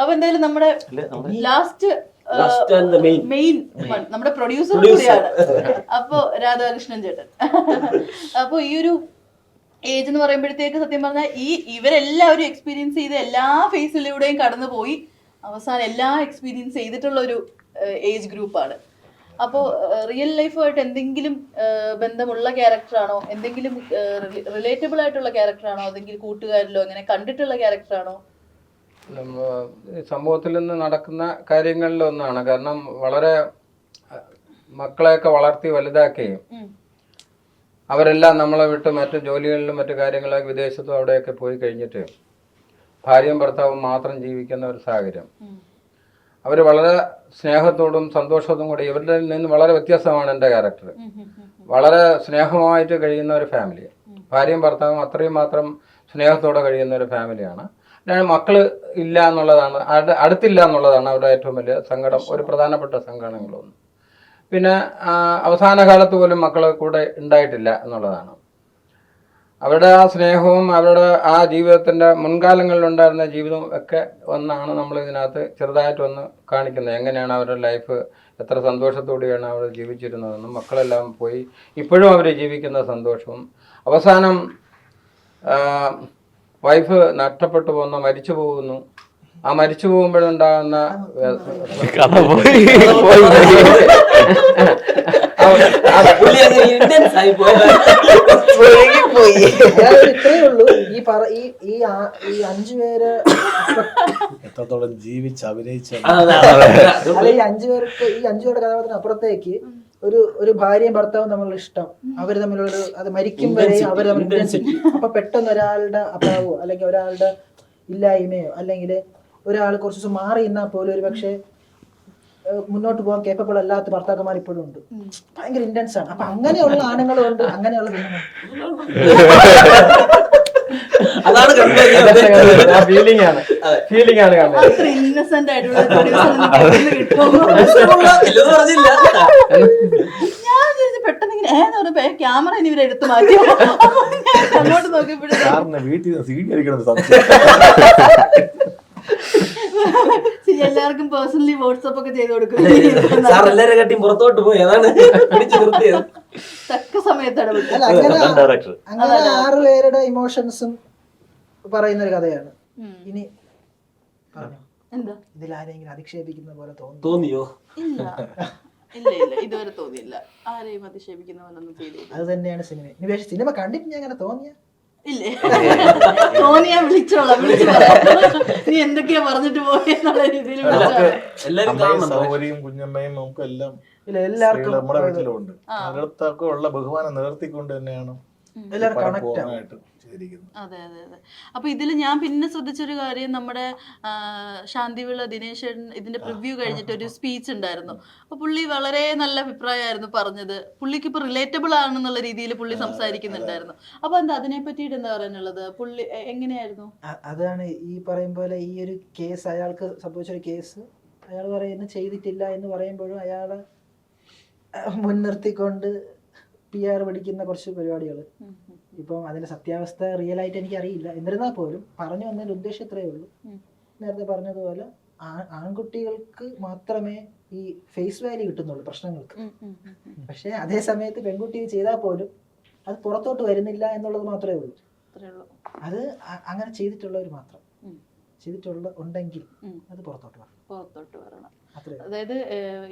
അപ്പൊ എന്തായാലും നമ്മുടെ ലാസ്റ്റ് മെയിൻ നമ്മുടെ പ്രൊഡ്യൂസർ കൂടിയാണ്. അപ്പോ രാധാകൃഷ്ണൻ ചേട്ടൻ. അപ്പൊ ഈ ഒരു ഏജ് എന്ന് പറയുമ്പോഴത്തേക്ക് സത്യം പറഞ്ഞാൽ ഈ ഇവരെല്ലാവരും എക്സ്പീരിയൻസ് ചെയ്ത് എല്ലാ ഫേസിലൂടെയും കടന്നുപോയി. അവസാനം എല്ലാ എക്സ്പീരിയൻസ് ചെയ്തിട്ടുള്ള ഒരു ഏജ് ഗ്രൂപ്പാണ് അപ്പോൾ റിയൽ ലൈഫുമായിട്ട് എന്തെങ്കിലും ബന്ധമുള്ള ക്യാരക്ടറാണോ എന്തെങ്കിലും റിലേറ്റബിൾ ആയിട്ടുള്ള ക്യാരക്ടറാണോ അതെങ്കിൽ കൂട്ടുകാരിലോ അങ്ങനെ കണ്ടിട്ടുള്ള ക്യാരക്ടറാണോ സമൂഹത്തിൽ നിന്ന് നടക്കുന്ന കാര്യങ്ങളിൽ ഒന്നാണ്. കാരണം വളരെ മക്കളെയൊക്കെ വളർത്തി വലുതാക്കുകയും അവരെല്ലാം നമ്മളെ വിട്ട് മറ്റു ജോലികളിലും മറ്റു കാര്യങ്ങളൊക്കെ വിദേശത്തും അവിടെയൊക്കെ പോയി കഴിഞ്ഞിട്ട് ഭാര്യയും ഭർത്താവും മാത്രം ജീവിക്കുന്ന ഒരു സാഹചര്യം. അവർ വളരെ സ്നേഹത്തോടും സന്തോഷത്തോടും കൂടി ഇവരുടെ നിന്ന് വളരെ വ്യത്യസ്തമാണ് എന്റെ ക്യാരക്ടർ. വളരെ സ്നേഹമായിട്ട് കഴിയുന്ന ഒരു ഫാമിലി ഭാര്യയും ഭർത്താവും അത്രയും മാത്രം സ്നേഹത്തോടെ കഴിയുന്ന ഒരു ഫാമിലിയാണ് മക്കൾ ഇല്ല എന്നുള്ളതാണ് അടു- അടുത്തില്ല എന്നുള്ളതാണ് അവരുടെ ഏറ്റവും വലിയ സങ്കടം ഒരു പ്രധാനപ്പെട്ട സങ്കടങ്ങളൊന്നും പിന്നെ അവസാന കാലത്ത് പോലും മക്കൾ കൂടെ ഉണ്ടായിട്ടില്ല എന്നുള്ളതാണ്. അവരുടെ ആ സ്നേഹവും അവരുടെ ആ ജീവിതത്തിന്റെ മുൻകാലങ്ങളിലുണ്ടായിരുന്ന ജീവിതവും ഒക്കെ ഒന്നാണ് നമ്മൾ ഇതിനകത്ത് ചെറുതായിട്ട് ഒന്ന് കാണിക്കുന്നത്. എങ്ങനെയാണ് അവരുടെ ലൈഫ് എത്ര സന്തോഷത്തോടെയാണ് അവർ ജീവിച്ചിരുന്നതെന്നും മക്കളെല്ലാം പോയി ഇപ്പോഴും അവർ ജീവിക്കുന്ന സന്തോഷവും. അവസാനം വൈഫ് നഷ്ടപ്പെട്ടു പോകുന്നു മരിച്ചു പോകുന്നു ആ മരിച്ചു പോകുമ്പോഴുണ്ടാകുന്ന ഈ പറ ഈ ഈ ഈ അഞ്ചു പേര് എത്രത്തോളം ജീവിച്ച് അഭിനയിച്ച. അല്ല ഈ അഞ്ചു പേർക്ക് ഈ അഞ്ചു പേരുടെ കഥാപാത്രത്തിന് അപ്പുറത്തേക്ക് ഒരു ഒരു ഭാര്യയും ഭർത്താവും തമ്മിലുള്ള ഇഷ്ടം. അവർ തമ്മിലുള്ള ഒരു അത് മരിക്കും വരെ അവർ തമ്മിൽ intensity. ഇന്റൻസിറ്റി അപ്പൊ പെട്ടെന്ന് ഒരാളുടെ അഭാവോ അല്ലെങ്കിൽ ഒരാളുടെ ഇല്ലായ്മയോ അല്ലെങ്കിൽ ഒരാൾ കുറച്ച് ദിവസം മാറി നിന്നാൽ പോലും ഒരു പക്ഷേ മുന്നോട്ട് പോകാൻ കേപ്പബിൾ അല്ലാത്ത ഭർത്താക്കന്മാർ ഇപ്പോഴും ഉണ്ട്. ഭയങ്കര ഇന്റൻസ് ആണ്. അപ്പൊ അങ്ങനെയുള്ള ആണുങ്ങളും ഉണ്ട് അങ്ങനെയുള്ള അതാണ് കണ്ടത്. ഫീലിംഗ് ആണ്. ഫീലിംഗ് ആണ് ഇന്നസെന്റ് ആയിട്ടുള്ള ഇല്ലെന്ന് പറഞ്ഞില്ല. ക്യാമറ ഇനി ഇവരെ എടുത്തു മാറ്റി. അങ്ങോട്ട് വീട്ടിൽ സീഡി അടിക്കണം എല്ലാവർക്കും പേഴ്സണലി വാട്സപ്പ് ഒക്കെ ചെയ്ത് കൊടുക്കും. സാർ എല്ലാരെ കട്ടിയും പുറത്തോട്ട് പോയി. അതാണ് തക്ക സമയത്താണ് അങ്ങനെ അതാണ് ഡയറക്ടർ അങ്ങനെ ആറ് പേരുടെ ഇമോഷൻസും പറയുന്ന ഒരു കഥയാണ് ഇനി എന്താ? ഇതിൽ ആരെങ്കിലും അധിക്ഷേപിക്കുന്ന പോലെ തോന്നിയോ? ഇല്ല. ഇല്ല ഇല്ല. ഇതുവരെ തോന്നിയില്ല. ആരെയും അധിക്ഷേപിക്കുന്ന പോലൊന്നും ഫീൽ അത് തന്നെയാണ് സിനിമ. ഇനി പക്ഷേ സിനിമ കണ്ടിട്ട് ഞാൻ അങ്ങനെ തോന്നിയ? ഇല്ലേ? തോന്നിയാ വിളിച്ചോളാം വിളിച്ചു നീ എന്തൊക്കെയാ പറഞ്ഞിട്ട് പോയെന്നുള്ള രീതിയിൽ കുഞ്ഞമ്മയും നമുക്ക് എല്ലാം ഇല്ല എല്ലാവർക്കും നമ്മുടെ വീട്ടിലുണ്ട്. ഉള്ള ബഹുമാനം നിലനിർത്തിക്കൊണ്ട് തന്നെയാണ്. ചെയ്തിരിക്കുന്നത് അതെ അതെ അതെ. അപ്പൊ ഇതിൽ ഞാൻ പിന്നെ ശ്രദ്ധിച്ചൊരു കാര്യം നമ്മുടെ ശാന്തിവിള ദിനേശൻ ഇതിന്റെ പ്രിവ്യൂ കഴിഞ്ഞിട്ട് ഒരു സ്പീച്ച് ഉണ്ടായിരുന്നു. അപ്പൊ പുള്ളി വളരെ നല്ല അഭിപ്രായമായിരുന്നു പറഞ്ഞത്. പുള്ളിക്ക് ഇപ്പൊ റിലേറ്റബിൾ ആണെന്നുള്ള രീതിയിൽ പുള്ളി സംസാരിക്കുന്നുണ്ടായിരുന്നു. അപ്പൊ എന്താ അതിനെ പറ്റിയിട്ട് എന്താ പറയാനുള്ളത്? പുള്ളി എങ്ങനെയായിരുന്നു? അതാണ് ഈ പറയും പോലെ ഈ ഒരു കേസ് അയാൾക്ക് സംഭവിച്ചൊരു കേസ് അയാൾ പറയുന്നു ചെയ്തിട്ടില്ല എന്ന് പറയുമ്പോഴും അയാളെ അഹ് മുൻനിർത്തിക്കൊണ്ട് പി ആർ പഠിക്കുന്ന കുറച്ച് പരിപാടികൾ ഇപ്പം അതിന്റെ സത്യാവസ്ഥ റിയൽ ആയിട്ട് എനിക്ക് അറിയില്ല എന്നിരുന്നാൽ പോലും പറഞ്ഞു വന്നതിന്റെ ഉദ്ദേശം ഇത്രയേ ഉള്ളൂ. നേരത്തെ പറഞ്ഞതുപോലെ ആൺകുട്ടികൾക്ക് മാത്രമേ ഈ ഫേസ് വാല്യൂ കിട്ടുന്നുള്ളൂ പ്രശ്നങ്ങൾക്ക്. പക്ഷേ അതേ സമയത്ത് പെൺകുട്ടി ചെയ്താൽ പോലും അത് പുറത്തോട്ട് വരുന്നില്ല എന്നുള്ളത് മാത്രമേ ഉള്ളൂ. അത് അങ്ങനെ ചെയ്തിട്ടുള്ളവർ മാത്രം. ചെയ്തിട്ടുള്ള ഉണ്ടെങ്കിൽ അത് പുറത്തോട്ട് വരണം. പുറത്തോട്ട് വരണം. അതായത്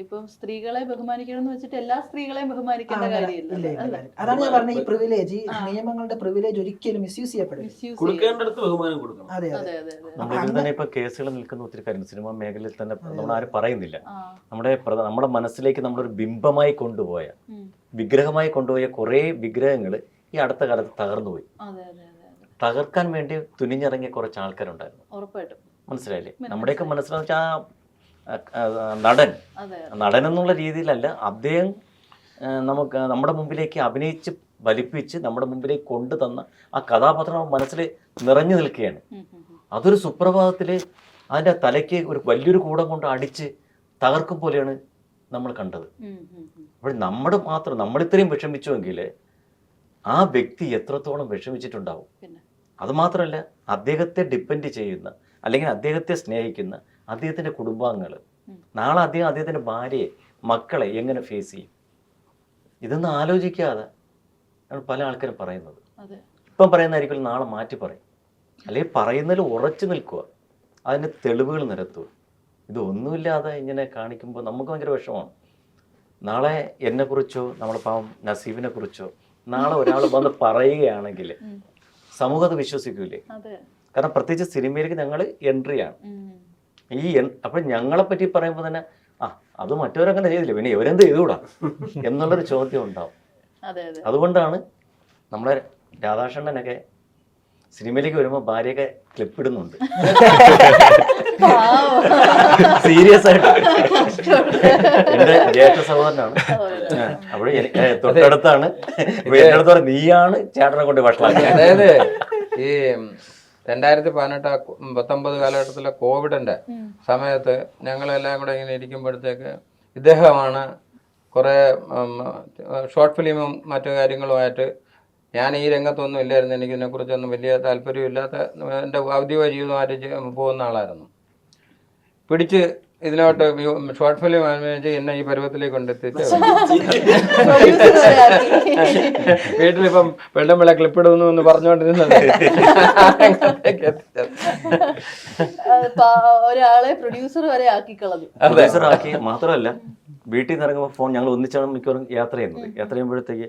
ഇപ്പം സ്ത്രീകളെ ബഹുമാനിക്കണം എന്ന് വെച്ചിട്ട് എല്ലാ സ്ത്രീകളെയും ബഹുമാനിക്കേണ്ട കാര്യമില്ല. അതാണ് ഞാൻ പറഞ്ഞ ഈ പ്രിവിലേജ് ഈ നിയമങ്ങളുടെ പ്രിവിലേജ് ഒരിക്കലും മിസ്യൂസ് ചെയ്യപ്പെടും അതെ തന്നെ ഇപ്പൊ കേസുകൾ നിൽക്കുന്ന ഒത്തിരി കാര്യം സിനിമാ മേഖലയിൽ തന്നെ നമ്മൾ ആരും പറയുന്നില്ല. നമ്മുടെ നമ്മുടെ മനസ്സിലേക്ക് നമ്മളൊരു ബിംബമായി കൊണ്ടുപോയ വിഗ്രഹമായി കൊണ്ടുപോയ കുറേ വിഗ്രഹങ്ങൾ ഈ അടുത്ത കാലത്ത് തകർന്നു തകർക്കാൻ വേണ്ടി തുനിഞ്ഞിറങ്ങിയ കുറച്ച് ആൾക്കാരുണ്ടായിരുന്നു. ഉറപ്പായിട്ടും. മനസ്സിലായില്ലേ? മനസ്സിലായി. നമ്മുടെയൊക്കെ മനസ്സിലാന്ന് വെച്ചാൽ ആ നടൻ. നടൻ എന്നുള്ള രീതിയിലല്ല അദ്ദേഹം നമുക്ക് നമ്മുടെ മുമ്പിലേക്ക് അഭിനയിച്ച് വലിപ്പിച്ച് നമ്മുടെ മുമ്പിലേക്ക് കൊണ്ടു തന്ന ആ കഥാപാത്രം മനസ്സിൽ നിറഞ്ഞു നിൽക്കുകയാണ്. അതൊരു സുപ്രഭാതത്തിൽ അതിന്റെ തലയ്ക്ക് ഒരു വലിയൊരു കൂടം കൊണ്ട് അടിച്ച് തകർക്കും പോലെയാണ് നമ്മൾ കണ്ടത്. അപ്പോൾ നമ്മുടെ മാത്രം നമ്മളിത്രയും വിഷമിച്ചുവെങ്കിൽ ആ വ്യക്തി എത്രത്തോളം വിഷമിച്ചിട്ടുണ്ടാവും? അതുമാത്രമല്ല അദ്ദേഹത്തെ ഡിപ്പെൻഡ് ചെയ്യുന്ന അല്ലെങ്കിൽ അദ്ദേഹത്തെ സ്നേഹിക്കുന്ന അദ്ദേഹത്തിന്റെ കുടുംബാംഗങ്ങൾ. നാളെ അദ്ദേഹം അദ്ദേഹത്തിന്റെ ഭാര്യയെ മക്കളെ എങ്ങനെ ഫേസ് ചെയ്യും? ഇതൊന്നും ആലോചിക്കാതെ ആണ് പല ആൾക്കാരും പറയുന്നത്. ഇപ്പം പറയുന്നതായിരിക്കും നാളെ മാറ്റി പറയും. അല്ലെങ്കിൽ പറയുന്നതിൽ ഉറച്ചു നിൽക്കുക. അതിന്റെ തെളിവുകൾ നിരത്തുക. ഇതൊന്നുമില്ലാതെ ഇങ്ങനെ കാണിക്കുമ്പോൾ നമുക്ക് ഭയങ്കര വിഷമമാണ്. നാളെ എന്നെക്കുറിച്ചോ നമ്മുടെ പാവം നസീബിനെ കുറിച്ചോ നാളെ ഒരാൾ വന്ന് പറയുകയാണെങ്കിൽ സമൂഹം അത് വിശ്വസിക്കൂലേ? കാരണം പ്രത്യേകിച്ച് സിനിമയിലേക്ക് ഞങ്ങൾ എൻട്രിയാണ് ആണ്. ഈ അപ്പൊ ഞങ്ങളെ പറ്റി പറയുമ്പോൾ തന്നെ ആ അത് മറ്റവരങ്ങനെ ചെയ്തില്ല? പിന്നെ ഇവരെന്ത് ചെയ്തുകൂടാ? എന്നുള്ളൊരു ചോദ്യം ഉണ്ടാവും. അതെ അതെ. അതുകൊണ്ടാണ് നമ്മളെ രാധാകൃഷ്ണനൊക്കെ സിനിമയിലേക്ക് വരുമ്പോൾ ഭാര്യയൊക്കെ ക്ലിപ്പിടുന്നുണ്ട്. സീരിയസ് ആയിട്ട്. എന്റെ ജ്യേഷ്ഠ സഹോദരനാണ്. അപ്പോൾ തൊട്ടടുത്താണ്. പറഞ്ഞു, നീയാണ് ചേട്ടനെ കൊണ്ട് ഭക്ഷണം അതായത് ഈ രണ്ടായിരത്തി പതിനെട്ട് പത്തൊമ്പത് കാലഘട്ടത്തിലെ കോവിഡിന്റെ സമയത്ത് ഞങ്ങളെല്ലാം കൂടെ ഇങ്ങനെ ഇരിക്കുമ്പോഴത്തേക്ക് ഇദ്ദേഹമാണ് കുറേ ഷോർട്ട് ഫിലിമും മറ്റു കാര്യങ്ങളുമായിട്ട് ഞാൻ ഈ രംഗത്തൊന്നും ഇല്ലായിരുന്നു. എനിക്കിതിനെക്കുറിച്ചൊന്നും വലിയ താല്പര്യമില്ലാത്ത എന്റെ ഔദ്യോഗിക ജീവിതമായിട്ട് പോകുന്ന ആളായിരുന്നു. പിടിച്ച് ഇതിലോട്ട് ഷോർട്ട് ഫിലിം ആലോചിച്ച് എന്നെ ഈ പരുവത്തിലേക്ക് കൊണ്ടെത്തിച്ച് വീട്ടിലിപ്പം വെള്ളം വിള ക്ലിപ്പിടുന്നു എന്ന് പറഞ്ഞുകൊണ്ടിരുന്നത്. ഒരാളെ പ്രൊഡ്യൂസർ വരെ ആക്കി കളഞ്ഞു പ്രൊഡ്യൂസർ ആക്കി മാത്രമല്ല വീട്ടിൽ നിന്ന് ഇറങ്ങുമ്പോൾ ഫോൺ ഞങ്ങൾ ഒന്നിച്ചാണ് മിക്കവാറും യാത്ര ചെയ്യുന്നത്. യാത്ര ചെയ്യുമ്പോഴത്തേക്ക്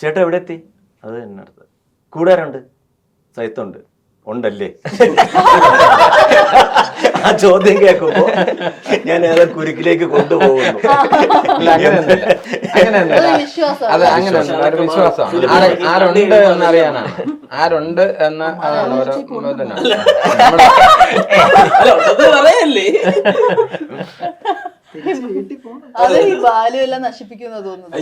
ചേട്ടാ എവിടെ എത്തി അത് എന്നെ അടുത്ത്. കൂടാറുണ്ട് സൈത്തുണ്ട്. ഉണ്ടല്ലേ? ആ ചോദ്യം കേൾക്കുമ്പോ ഞാൻ അത് കുരുക്കിലേക്ക് കൊണ്ടുപോകുന്നു. അത്. ഒരു വിശ്വാസമാണ് ആര- ആരുണ്ട് എന്ന് അറിയാനാണ് ആരുണ്ട് എന്ന് അതാണ് ഒരു ഇതിനാണ്. നമ്മുടെ- അല്ല അത് പറയല്ലേ? അത് ഈ ബാലു എല്ലാം നശിപ്പിക്കുന്ന തോന്നുന്നു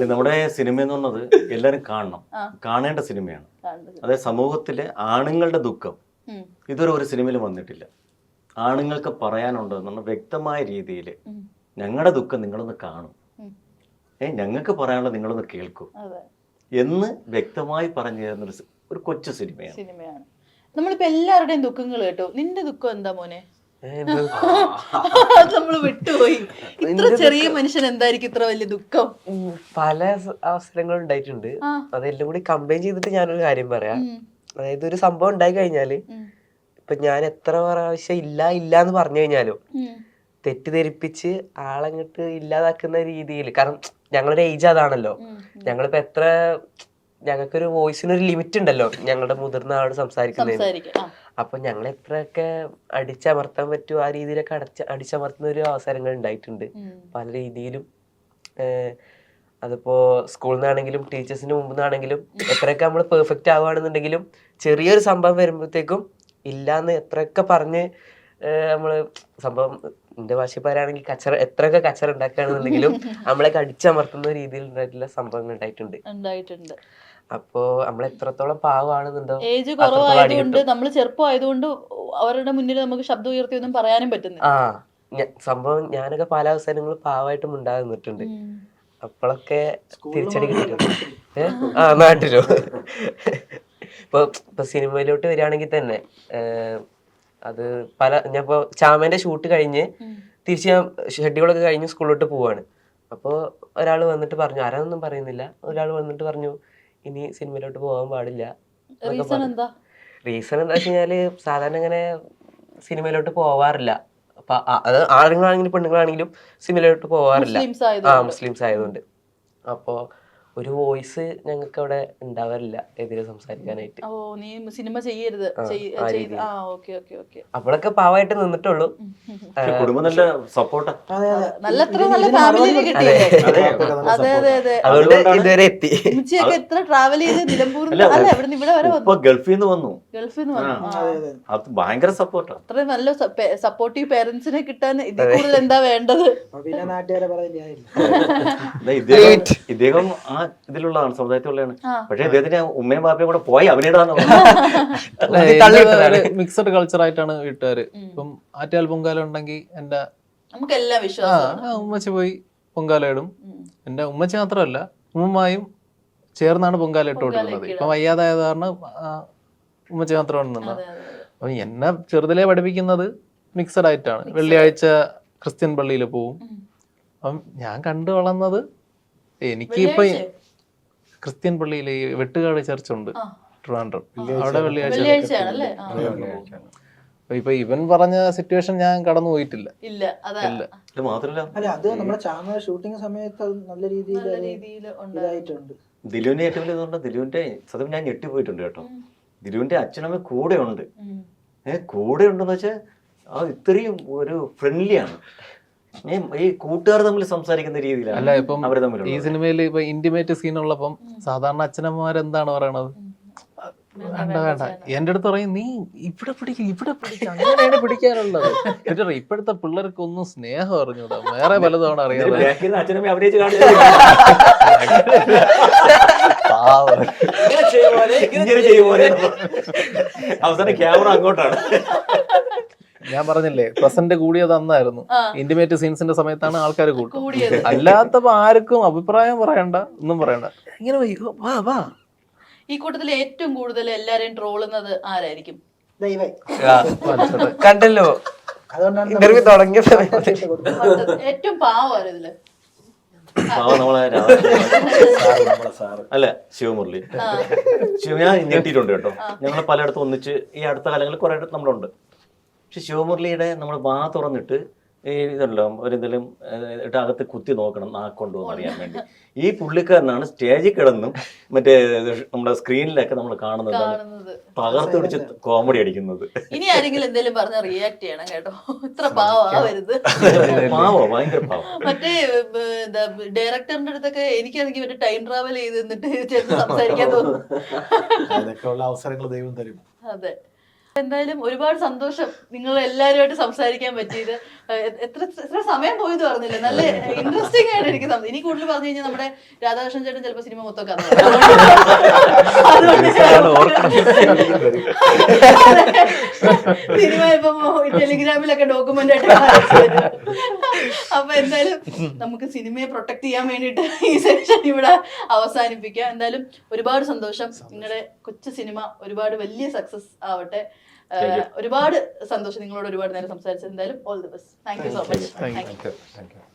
നമ്മുടെ സിനിമ എന്ന് പറഞ്ഞത് എല്ലാരും കാണണം. കാണേണ്ട സിനിമയാണ്. അതായത് സമൂഹത്തിലെ ആണുങ്ങളുടെ ദുഃഖം ഇതുവരെ ഒരു സിനിമയിൽ വന്നിട്ടില്ല. ആണുങ്ങൾക്ക് പറയാനുണ്ട് എന്നുള്ള വ്യക്തമായ രീതിയിൽ ഞങ്ങളുടെ ദുഃഖം നിങ്ങളൊന്ന് കാണും. ഏ ഞങ്ങൾക്ക് പറയാനുള്ള നിങ്ങളൊന്ന് കേൾക്കും. എന്ന് വ്യക്തമായി പറഞ്ഞു തരുന്നൊരു ഒരു കൊച്ചു സിനിമയാണ്. സിനിമയാണ്. നമ്മളിപ്പോ എല്ലാവരുടെയും ദുഃഖങ്ങൾ കേട്ടോ. നിന്റെ ദുഃഖം എന്താ മോനെ? നമ്മൾ വിട്ടുപോയി. ഇത്ര ചെറിയ മനുഷ്യൻ എന്തായിരിക്കും ഇത്ര വലിയ ദുഃഖം? ഉം, പല അവസരങ്ങളും ഉണ്ടായിട്ടുണ്ട്. അതെല്ലാം കൂടി കമ്പൈൻ ചെയ്തിട്ട് ഞാനൊരു കാര്യം പറയാം. അതായത് ഒരു സംഭവം ഉണ്ടായി കഴിഞ്ഞാൽ. ഇപ്പൊ ഞാൻ എത്ര പ്രാവശ്യം ഇല്ല ഇല്ല എന്ന് പറഞ്ഞു കഴിഞ്ഞാലോ. തെറ്റിദ്ധരിപ്പിച്ച് ആളങ്ങട്ട് ഇല്ലാതാക്കുന്ന രീതിയിൽ കാരണം ഞങ്ങളുടെ ഏജ് അതാണല്ലോ. ഞങ്ങളിപ്പോ എത്ര ഞങ്ങൾക്കൊരു വോയിസിനൊരു ലിമിറ്റ് ഉണ്ടല്ലോ ഞങ്ങളുടെ മുതിർന്ന ആളോട് സംസാരിക്കുന്നതിന്. സംസാരിക്കാം ആ. അപ്പൊ ഞങ്ങൾ എത്രയൊക്കെ അടിച്ചമർത്താൻ പറ്റുമോ ആ രീതിയിലൊക്കെ അടച്ച അടിച്ചമർത്തുന്ന ഒരു അവസരങ്ങൾ ഉണ്ടായിട്ടുണ്ട്. പല രീതിയിലും അതിപ്പോ സ്കൂളിൽ നിന്നാണെങ്കിലും ടീച്ചേഴ്സിന് മുമ്പ് നിന്നാണെങ്കിലും എത്രയൊക്കെ നമ്മൾ പെർഫെക്റ്റ് ആവുകയാണെന്നുണ്ടെങ്കിലും ചെറിയൊരു സംഭവം വരുമ്പോഴത്തേക്കും ഇല്ലാന്ന് എത്രയൊക്കെ പറഞ്ഞ് നമ്മൾ നമ്മൾ സംഭവം എന്റെ ഭാഷയിൽ പറയുകയാണെങ്കിൽ കച്ചറ എത്രയൊക്കെ കച്ചറ ഉണ്ടാക്കുകയാണെന്നുണ്ടെങ്കിലും നമ്മളെ അടിച്ചമർത്തുന്ന രീതിയിൽ ഉണ്ടായിട്ടുള്ള സംഭവങ്ങൾ ഉണ്ടായിട്ടുണ്ട്. ഉണ്ടായിട്ടുണ്ട്. അപ്പോ നമ്മൾ എത്രത്തോളം പാവമാണെന്നുണ്ടോ? ഏജ് കുറവായതുകൊണ്ട്. നമ്മൾ ചെറുപ്പമായതുകൊണ്ട് അവരുടെ മുന്നിൽ നമുക്ക് ശബ്ദം ഉയർത്തി ഒന്നും പറയാനും പറ്റുന്നില്ല. ആ സംഭവം ഞാനൊക്കെ പല അവസരങ്ങളും പാവമായിട്ടും ഉണ്ടാകുന്നിട്ടുണ്ട്. അപ്പോഴൊക്കെ തിരിച്ചടി കിട്ടിയിട്ടുണ്ട് ആ നാട്ടിലോ ഇപ്പൊ ഇപ്പൊ സിനിമയിലോട്ട് വരികയാണെങ്കിൽ തന്നെ അത് പല ഞാൻ ഇപ്പൊ ചാമേന്റെ ഷൂട്ട് കഴിഞ്ഞ്. തിരിച്ച് ഞാൻ ഷെഡ്യൂളൊക്കെ കഴിഞ്ഞ് സ്കൂളിലോട്ട് പോവാണ്. അപ്പോൾ ഒരാൾ വന്നിട്ട് പറഞ്ഞു ആരാന്നൊന്നും പറയുന്നില്ല. ഒരാൾ വന്നിട്ട് പറഞ്ഞു ഇനി സിനിമയിലോട്ട് പോകാൻ പാടില്ല റീസൺ എന്താ? വെച്ച് കഴിഞ്ഞാൽ സാധാരണ ഇങ്ങനെ സിനിമയിലോട്ട് പോവാറില്ല. അപ്പൊ ആ- അത് ആണുങ്ങളാണെങ്കിലും പെണ്ണുങ്ങളാണെങ്കിലും സിനിമയിലോട്ട് പോവാറില്ല. മുസ്ലിംസ് ആ ആയതുകൊണ്ട് മുസ്ലിംസ് ആയതുകൊണ്ട്. അപ്പോ ഒരു വോയിസ് ഞങ്ങൾക്ക് അവിടെ ഉണ്ടാവാറില്ല എതിരെ സംസാരിക്കാനായിട്ട്. ഓ നീ സിനിമ ചെയ്യരുത്. പാവായിട്ട് അപ്പോഴൊക്കെ പാവമായിട്ട് നിന്നിട്ടുള്ളൂ കുടുംബം നല്ല സപ്പോർട്ട്. അതെ അതെ. നല്ല നല്ല ഫാമിലി ഫാമിലിനെ അതെ. അതെ അതെ അതെ അതുകൊണ്ട് ഇതുവരെ എത്തി. എത്ര ട്രാവൽ ചെയ്ത് നിലമ്പൂരിൽ അല്ല, ഇവിടെ ഇവിടെ വരെ ഗൾഫിൽ നിന്ന് വന്നു. ഗൾഫിൽ നിന്ന് വന്നു അതെ അതെ. അത് ഭയങ്കര സപ്പോർട്ട് അത്രയും നല്ല സപ്പോർട്ടീവ് പേരൻസിനെ കിട്ടാൻ ഇതിൽ കൂടുതൽ എന്താ വേണ്ടത്? ഇദ്ദേഹം ഇദ്ദേഹം ആ ഇതിലുള്ളതാണ് സമുദായത്തിലുള്ളതാണ്. പക്ഷേ പക്ഷെ ഇദ്ദേഹത്തിന് ഉമ്മയും ബാപ്പയും കൂടെ പോയി അവനിടാന്ന് മിക്സഡ് കൾച്ചർ ആയിട്ടാണ് വീട്ടുകാര് ഇപ്പം ആറ്റാൽ പൊങ്കാല ഉണ്ടെങ്കിൽ എന്റെ ഉമ്മച്ച പോയി പൊങ്കാല ഇടും. എന്റെ ഉമ്മച്ചി മാത്രമല്ല ഉമ്മമായും ചേർന്നാണ് പൊങ്കാല ഇട്ടുകൊണ്ടിരുന്നത്. കൊടുക്കുന്നത് ഇപ്പൊ വയ്യാതായ കാരണം ഉമ്മച്ച മാത്രമാണ് നിന്നത്. അപ്പം എന്നെ ചെറുതിലേ പഠിപ്പിക്കുന്നത് മിക്സഡ് ആയിട്ടാണ്. വെള്ളിയാഴ്ച ക്രിസ്ത്യൻ പള്ളിയിൽ പോവും. അപ്പം ഞാൻ കണ്ടു വളർന്നത് എനിക്കിപ്പോ? ക്രിസ്ത്യൻ പള്ളിയിൽ വെട്ടുകാട് ചർച്ച് ഉണ്ട് ആ. ട്രിവാൻഡ്രം. അവിടെ വെള്ളിയാഴ്ച ആ. ഇപ്പൊ ഇവൻ പറഞ്ഞ സിറ്റുവേഷൻ ഞാൻ കടന്നു പോയിട്ടില്ല. ഇല്ല അതാ. ഇത് മാത്രമല്ല അല്ല അത് നമ്മുടെ ചാനൽ ഷൂട്ടിംഗ് സമയത്ത് നല്ല രീതിയിൽ ഇതായിട്ടുണ്ട്. ദിലുവിന്റെ ഏറ്റവും വലിയ ഇതുകൊണ്ട് ദിലുവിന്റെ സത്യം ഞാൻ ഞെട്ടിപ്പോയിട്ടുണ്ട് കേട്ടോ. ദിലുവിന്റെ അച്ഛനമ്മ കൂടെ ഉണ്ട് ഏഹ് കൂടെ ഉണ്ടെന്ന് വെച്ചാൽ അത് ഇത്രയും ഒരു ഫ്രണ്ട്ലിയാണ് ഈ കൂട്ടുകാർ തമ്മിൽ സംസാരിക്കുന്ന രീതിയിലാണ് അല്ല ഇപ്പം ഈ സിനിമയിൽ ഇപ്പൊ ഇന്റിമേറ്റ് സീൻ ഉള്ളപ്പം സാധാരണ അച്ഛനമ്മമാരെന്താണ് പറയണത്? വേണ്ട വേണ്ട എന്റെ അടുത്ത് പറയും നീ ഇവിടെ പിടിക്കും ഇവിടെ പിടിക്ക. അങ്ങനെയാണ് പിടിക്കാനുള്ളത്. എന്നിട്ട് ഇപ്പോഴത്തെ പിള്ളേർക്ക് ഒന്നും സ്നേഹം അറിഞ്ഞൂടാ. വേറെ പലതവണ അറിയാം. അവസാനം ക്യാമറ അങ്ങോട്ടാണ്. ഞാൻ പറഞ്ഞില്ലേ പ്രസന്റ് കൂടിയത് അന്നായിരുന്നു. ഇന്റിമേറ്റ് സീൻസിന്റെ സമയത്താണ് ആൾക്കാർ കൂട്ടുന്നത്. കൂടിയത് അല്ലാത്തപ്പോ ആർക്കും അഭിപ്രായം പറയണ്ട ഒന്നും പറയണ്ട. ഇങ്ങനെ വാ വാ ഈ കൂട്ടത്തിൽ ഏറ്റവും കൂടുതൽ എല്ലാരെയും ട്രോളുന്നത് ആരായിരിക്കും? കണ്ടല്ലോ. അതുകൊണ്ടാണ് ഇന്റർവ്യൂ തുടങ്ങിയ സമയത്ത് ഏറ്റവും പാവം ഇതിൽ? അല്ല ശിവമുരളി. ശിവ ഞാൻ ഞെട്ടിയിട്ടുണ്ട് കേട്ടോ. ഞങ്ങൾ പലയിടത്തും ഒന്നിച്ച് ഈ അടുത്ത കാലങ്ങളിൽ കുറെ നമ്മളുണ്ട്. പക്ഷെ ശിവമുരളിയുടെ നമ്മൾ വാ തുറന്നിട്ട് ഈ ഇതല്ലോ ഒരിതിലും ഇട്ട് അകത്ത് കുത്തി നോക്കണം നാക്കൊണ്ടോ അറിയാൻ വേണ്ടി. ഈ പുള്ളിക്കാരനാണ് സ്റ്റേജിൽ കിടന്നും മറ്റേ നമ്മുടെ സ്ക്രീനിലൊക്കെ നമ്മൾ കാണുന്നത്. കാണുന്നത്. പകർത്ത് പിടിച്ച് കോമഡി അടിക്കുന്നത്. ഇനി ആരെങ്കിലും എന്തെങ്കിലും പറഞ്ഞ റിയാക്ട് ചെയ്യണം കേട്ടോ. ഇത്ര പാവാവരുത് പാവോ ഭയങ്കര പാവം. മറ്റേ ഡയറക്ടറിന്റെ അടുത്തൊക്കെ എനിക്കാണെങ്കിൽ ഒരു ടൈം ട്രാവൽ ചെയ്ത് നിന്നിട്ട് സംസാരിക്കാൻ തോന്നുന്നു അതൊക്കെയുള്ള അവസരങ്ങൾ ദൈവം തരും. അതെ. എന്തായാലും ഒരുപാട് സന്തോഷം നിങ്ങൾ എല്ലാവരുമായിട്ട് സംസാരിക്കാൻ പറ്റിയത്. എത്ര എത്ര സമയം പോയത് പറഞ്ഞില്ല നല്ല ഇൻട്രസ്റ്റിംഗ് ആയിട്ട് എനിക്ക് തോന്നി ഇനി കൂടുതൽ പറഞ്ഞു കഴിഞ്ഞാൽ നമ്മുടെ രാധാകൃഷ്ണൻ ചേട്ടൻ ചിലപ്പോൾ സിനിമ മൊത്തം കഥ സിനിമ ഇപ്പം ടെലിഗ്രാമിലൊക്കെ ഡോക്യുമെന്റ് ആയിട്ട്. അപ്പൊ എന്തായാലും നമുക്ക് സിനിമയെ പ്രൊട്ടക്ട് ചെയ്യാൻ വേണ്ടിയിട്ട് ഈ സെക്ഷൻ ഇവിടെ അവസാനിപ്പിക്കാം. എന്തായാലും ഒരുപാട് സന്തോഷം. നിങ്ങളുടെ കൊച്ചു സിനിമ ഒരുപാട് വലിയ സക്സസ് ആവട്ടെ. ഒരുപാട് സന്തോഷം നിങ്ങളോട് ഒരുപാട് നേരം സംസാരിച്ചത് എന്തായാലും all the best thank you so much thank you.